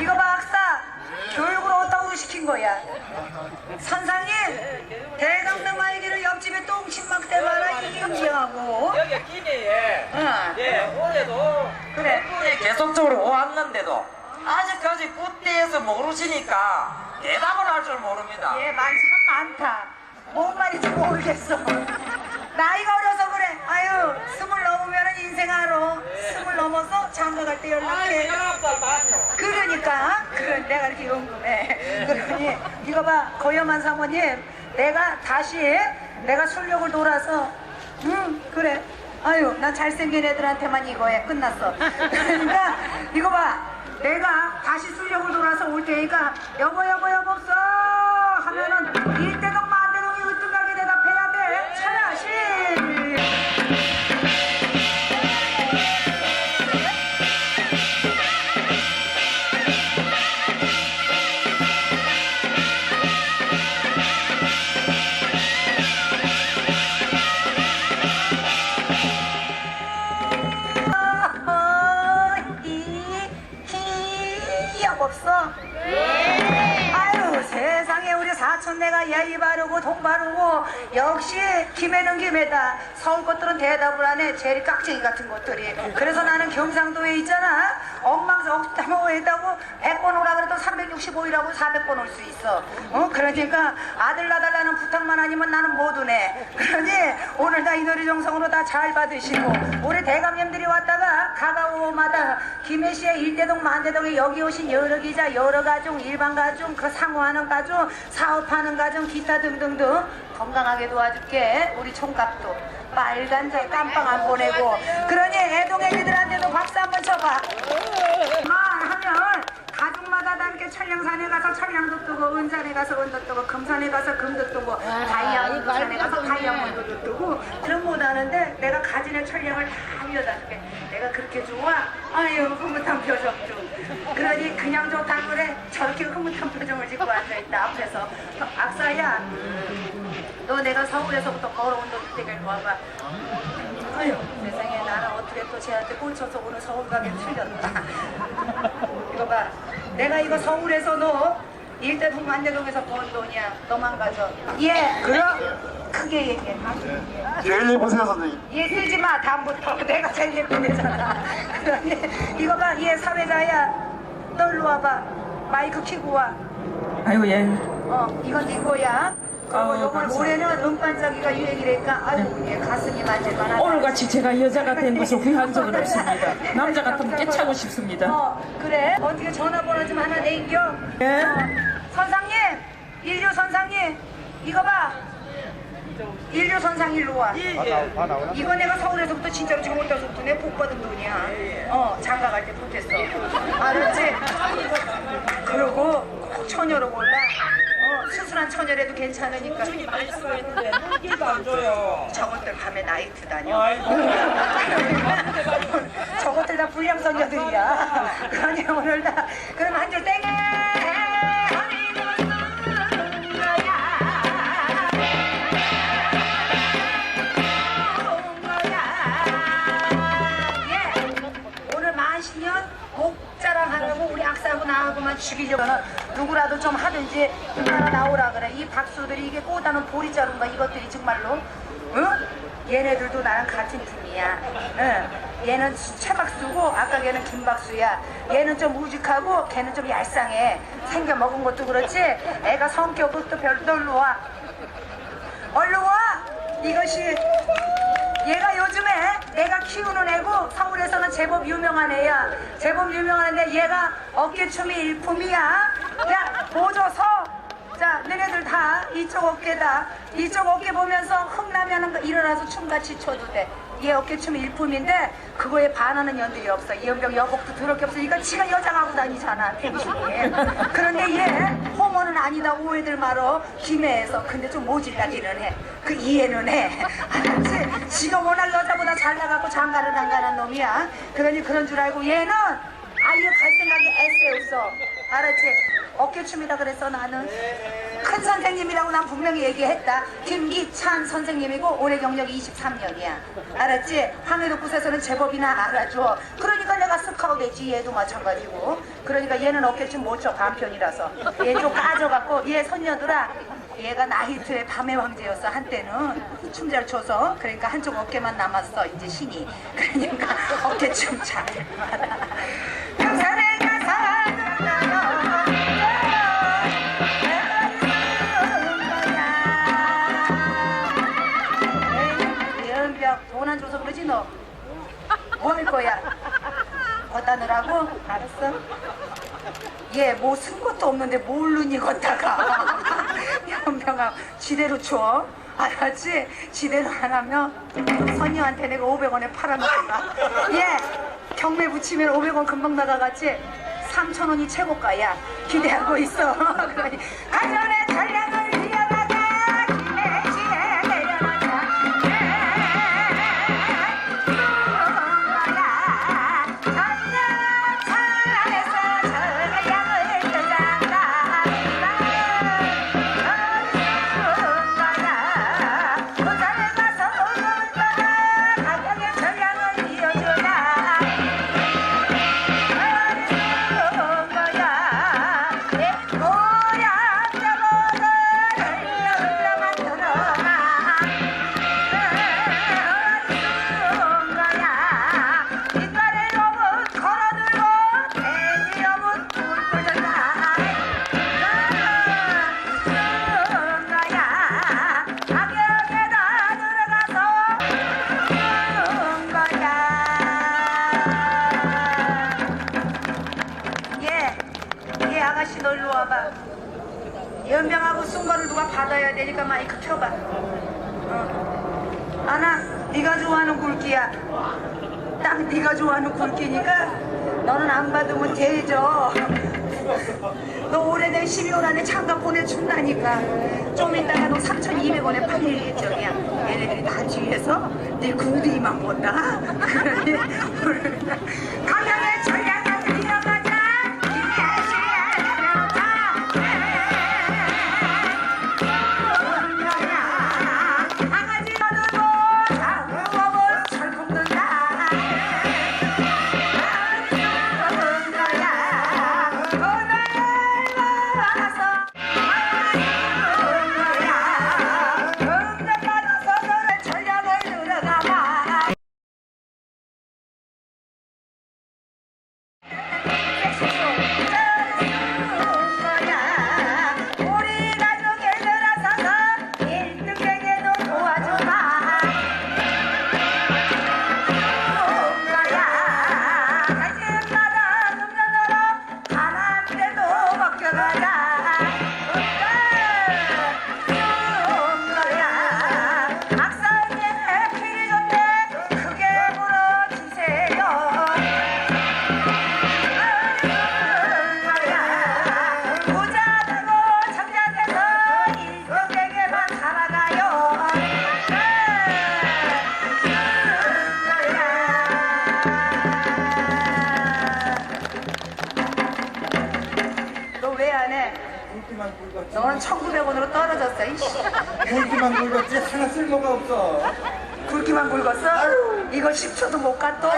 이거 봐 학사 교육을 어디다고 시킨 거야 선상님 대강릉 말기를 옆집에 똥침막 대마라 이경지하고 여기 김해에 응 예 올해도 그래 이 계속적으로 왔는데도 아직까지 굿대에서 모르시니까 대답을 할 줄 모릅니다. 얘 말이 참 많다. 뭔 말인지 모르겠어. 나이가 어려서. 아유, 스물 넘으면 인생 알아. 스물 넘어서 장가 갈 때 연락해. 그러니까, 그래, 내가 이렇게 궁금해. 그러니, 이거 봐, 고염한 사모님. 내가 다시, 내가 술력을 돌아서, 응, 그래. 아유, 난 잘생긴 애들한테만 이거 해. 끝났어. 그러니까, 이거 봐. 내가 다시 술력을 돌아서 올 테니까, 여보, 여보, 여보 없어! 예의 바르고 돈 바르고 역시 김해는 김해다 서울 것들은 대답을 하네 제리 깍쟁이 같은 것들이. 그래서 나는 경상도에 있잖아 엉망서 억다모에다고 100번 오라 그래도 365일하고 400번 올 수 있어. 어? 그러니까 아들 나달라는 부탁만 아니면 나는 못 오네. 그러니 오늘 다 이 노래 정성으로 다 잘 받으시고 우리 대감님들이 왔다가 가가오마다 김해시의 일대동 만대동에 여기 오신 여러 기자 여러 가족 일반 가족 그 상호하는 가족 사업하는 가족 기타 등등등 건강하게 도와줄게. 우리 총각도 빨간 저 깜빵 안 보내고 그러니 애동 애기들한테도 박수 한번 쳐봐. 말하면 가족마다 다 이렇게 천량산에 가서 천량도 뜨고 은산에 가서 은도 뜨고 금산에 가서 금도 뜨고 다이아몬드 산에 가서 다이아몬드도 뜨고 그런 못 하는데 내가 가진의 천량을 다 위에다 줄게. 내가 그렇게 좋아? 아유 흐뭇한 표정 좀. 그러니 그냥 좋다 그래. 저렇게 흐뭇한 표정을 짓고 앉아있다 앞에서. 어, 악사야 너 내가 서울에서부터 걸어온 너 그때가 와봐. 아유 세상에 나는 어떻게 또 쟤한테 꽂혀서 오늘 서울 가게 틀렸다 이거 봐. 내가 이거 서울에서 너 일대동 만대동에서 번 돈이야. 너만 가져. 예, 그럼 크게 얘기해. 제일 예쁘세요 선생님. 얘 들지 마. 다음부터. 내가 제일 그런데 이거 봐얘 사회자야. 너 일로 와봐. 마이크 켜고 와. 아유 예. 어, 이건 네 거야 그리고 요번 감사합니다. 올해는 음반짜기가 유행이니까 아유 얘 가슴이 만질만하다 오늘같이 제가 여자가 된 것을 후회한 적은 없습니다. 남자 같으면 깨차고 싶습니다. 어 그래. 어떻게 전화번호 좀 하나 내겨? 예? 어, 선상님! 인류 선상님! 이거 봐! 인류 선상 일로 와. 이거 내가 서울에서부터 진짜로 지금 올때서부터 내복 받은 돈이야. 어 장가 갈때 보탰어. 알았지? 그리고 꼭 처녀로 골라 어 수술한 처녀라도 괜찮으니까 말씀했는데 눈길도 안 줘요. 저것들 밤에 나이트 다녀. 저것들 다 불량 선녀들이야. 그러니 오늘 다 그럼 한 줄 땡. 예. 오늘 만신년 목 자랑하라고 우리 악사하고 나하고만 죽이려면 누구라도 좀 하든지 누나나 나오라 그래. 이 박수들이 이게 꽃다는 보리자루인가 이것들이 정말로 응? 얘네들도 나랑 같은 팀이야. 응. 얘는 최박수고 아까 걔는 김박수야. 얘는 좀 우직하고 걔는 좀 얄쌍해. 생겨 먹은 것도 그렇지. 애가 성격도 별로 와. 얼른 와. 이것이 얘가 요즘에 내가 키우는 애고 서울에서는 제법 유명한 애야. 제법 유명한 애 얘가 어깨춤이 일품이야. 야, 모조서. 자, 너네들 다 이쪽 어깨다. 이쪽 어깨 보면서 흥나면 일어나서 춤같이 춰도 돼. 얘 어깨춤이 일품인데 그거에 반하는 년들이 없어. 이연병 여복도 더럽게 없으니까 지가 여장하고 다니잖아. 그런데 얘 호모는 아니다. 오해들 말어. 김해에서. 근데 좀 모질라기는 해. 그 이해는 해. 알았지? 지가 워낙 여자보다 잘 나가고 장가를 안 가는 놈이야. 그러니 그런 줄 알고 얘는 아예 갈 생각이 애써 없어. 알았지? 어깨춤이다 그랬어 나는. 큰 선생님이라고 난 분명히 얘기했다. 김기찬 선생님이고 올해 경력이 23년이야. 알았지? 황해도부에서는 제법이나 알아줘. 그러니까 내가 스카우트 했지 얘도 마찬가지고. 그러니까 얘는 어깨춤 못춰 반편이라서. 얘좀 빠져갖고 얘 선녀들아 얘가 나이트의 밤의 왕제였어 한때는 춤 잘 춰서 그러니까 한쪽 어깨만 남았어 이제 신이 그러니까 어깨 춤잘 평산에 너. 뭐할 거야? 걷다 넣으라고? 알았어. 얘 뭐 쓴 것도 없는데 모르니 걷다가? 연병아 지대로 줘. 알았지? 지대로 안 하면 선녀한테 내가 500원에 팔아먹는다 얘 경매 붙이면 500원 금방 나가겠지? 3천원이 최고가야. 기대하고 있어. 그러니 가전 아가씨 너 일로 와봐 연병하고 쓴 거를 누가 받아야 되니까 마이크 켜봐 어. 아나 네가 좋아하는 굵기야 딱 네가 좋아하는 굵기니까 너는 안 받으면 되죠. 너 오래된 12월 안에 장가 보내준다니까. 좀 이따가 너 3,200원에 팔릴 예정이야. 얘네들이 다 뒤에서 네 궁둥이만 본다. 그러니 못 갔어?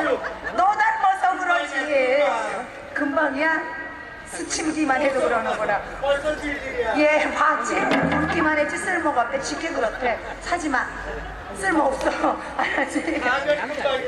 너 닮아서 그러지. 금방이야? 스침기만 해도 그러는구나 벌써 질질이야. 얘 봤지? 굵기만 했지 쓸모가 없대. 지게 그렇대. 사지 마. 쓸모없어. 알았지?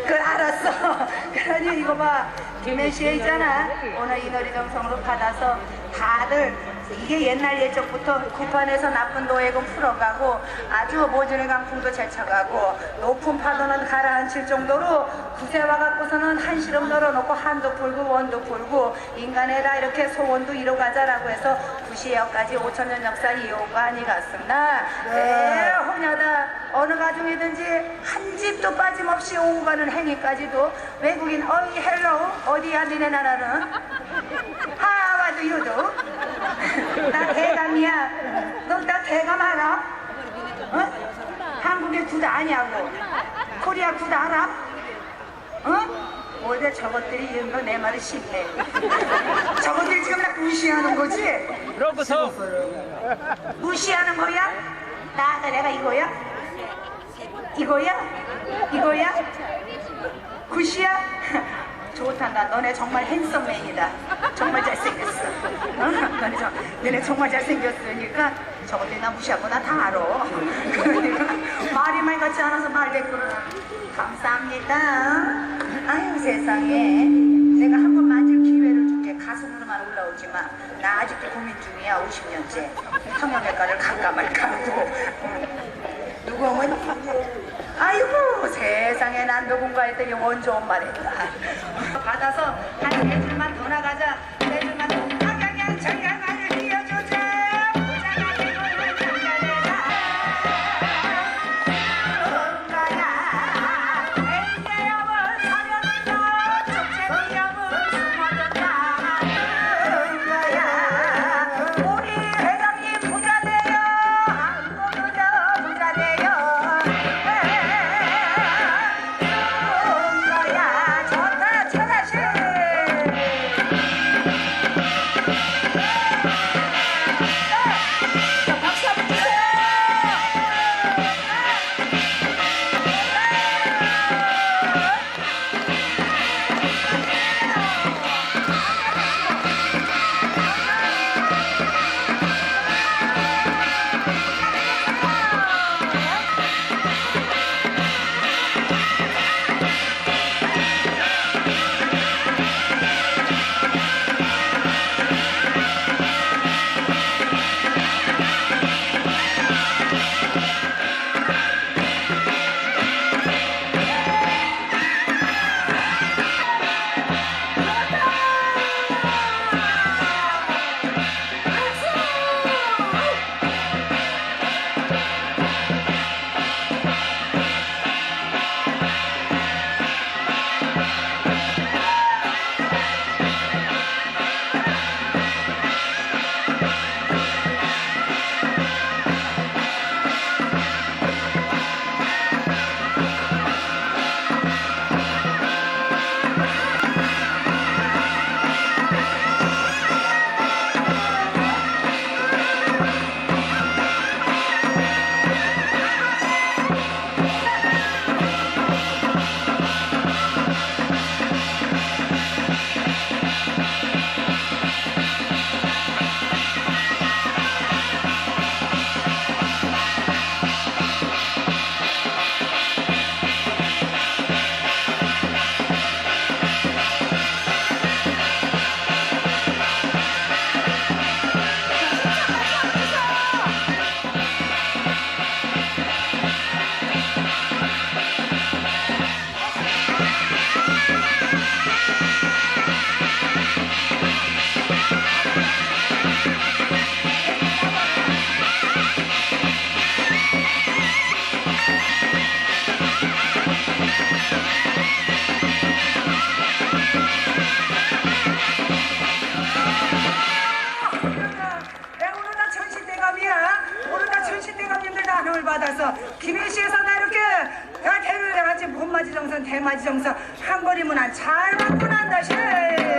그 알았어. 그러니 이거 봐. 김혜시에 있잖아. 오늘 이너리 정성으로 받아서 다들 이게 옛날 예적부터 구판에서 나쁜 노예금 풀어가고 아주 모진의 강풍도 제쳐가고 높은 파도는 가라앉힐 정도로 구세와 갖고서는 한시름 널어놓고 한도 풀고 원도 풀고 인간에다 이렇게 소원도 이뤄 가자라고 해서 구시역까지 5천년 역사 이어온 거 아니겠습나 네. 혼여다. 어느 가정이든지 한 집도 빠짐없이 오고 가는 행위까지도 외국인 어이 헬로우 어디야 니네 나라는? 하와도 유도 나 대감이야 너 나 대감 알아? 어? 한국의 구도 아니냐고 코리아 구도 알아? 어? 원래 저것들이 이런 거 내 말을 싫네 저것들이 지금 나 무시하는 거지? 그러고서 무시하는 거야? 나 내가 이거야? 이거야? 이거야? 굿이야? 좋단다. 너네 정말 핸섬맨이다. 정말 잘생겼어. 어? 너네, 저, 너네 정말 잘생겼으니까 저것들이 나 무시하고 나다 알아. 그러니까 말이 많이 같지 않아서 말대꾸를 감사합니다. 아유 세상에. 내가 한 번 만질 기회를 줄게. 가슴으로만 올라오지 마. 나 아직도 고민 중이야. 50년째. 성형외과를 갈까 말까 하고. 누구 오면 세상에 난도 공부했더니 원조 엄마랬다. 받아서 한네 줄만 더 나가자. 네 줄만 더. 악양양 정양을 내가 오늘 나 천신대감이야. 오늘 나 천신대감님들 나눔을 받아서 김해시에서 나 이렇게 대를 해가지고 봄맞이 정선, 대맞이 정선 한 거리면 난잘 맞고 난다 시.